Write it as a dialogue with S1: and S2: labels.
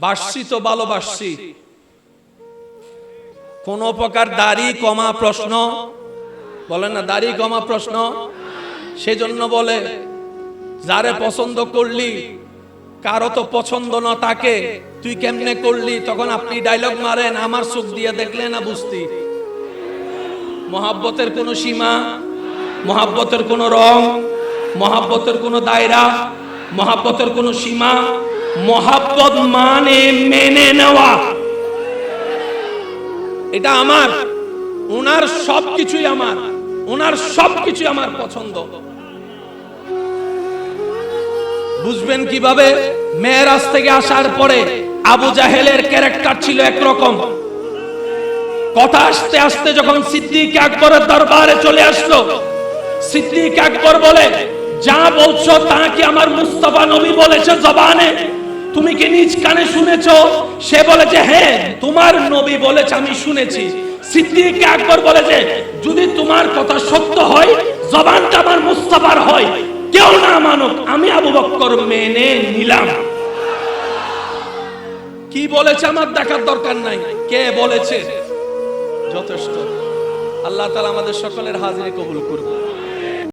S1: বাসছি তো ভালোবাসছি কোন প্রকার দাড়ি কমা প্রশ্ন? বলেন না, দাড়ি কমা প্রশ্ন? সেজন্য বলে, যারে পছন্দ করলি, কারও তো পছন্দ না তাকে, তুই কেমনে করলি? তখন আপনি ডায়লগ মারেন, আমার চোখ দিয়ে দেখলে না বুঝতি। মহাব্বতের কোনো সীমা, মহাব্বতের কোনো রং, মহাব্বতের কোনো দায়রা, মহাব্বতের কোনো সীমা মহাব্বত মানে মেনে নেওয়া। এটা আমার। ওনার সবকিছুই আমার। ওনার সব কিছুই আমার পছন্দ। বুঝবেন কীভাবে? মেয়েরাজ থেকে আসার পরে আবু জাহেলের ক্যারেক্টার ছিল একরকম। কথা আসতে আসতে যখন সিদ্দিক আকবরের দরবারে চলে আসলো, সিদ্দিক আকবর বলে, যা বলছো তা কি আমার মুস্তফা নবী বলেছে জবানে? তুমি কি নিজ কানে শুনেছ? সে বলেছে হ্যাঁ তোমার নবী বলেছে, আমি শুনেছি। সিদ্দিক আকবর বলেছে, যদি তোমার কথা সত্য হয়, জবানটা আমার মুস্তফার হয়। কেউ না মানুক, আমি আবু বক্কর মেনে নিলাম। কি বলেছে আমার দেখার দরকার নাই। কে বলেছে? যথেষ্ট। আল্লাহ তালা আমাদের সকলের হাজিরি কবুল করবে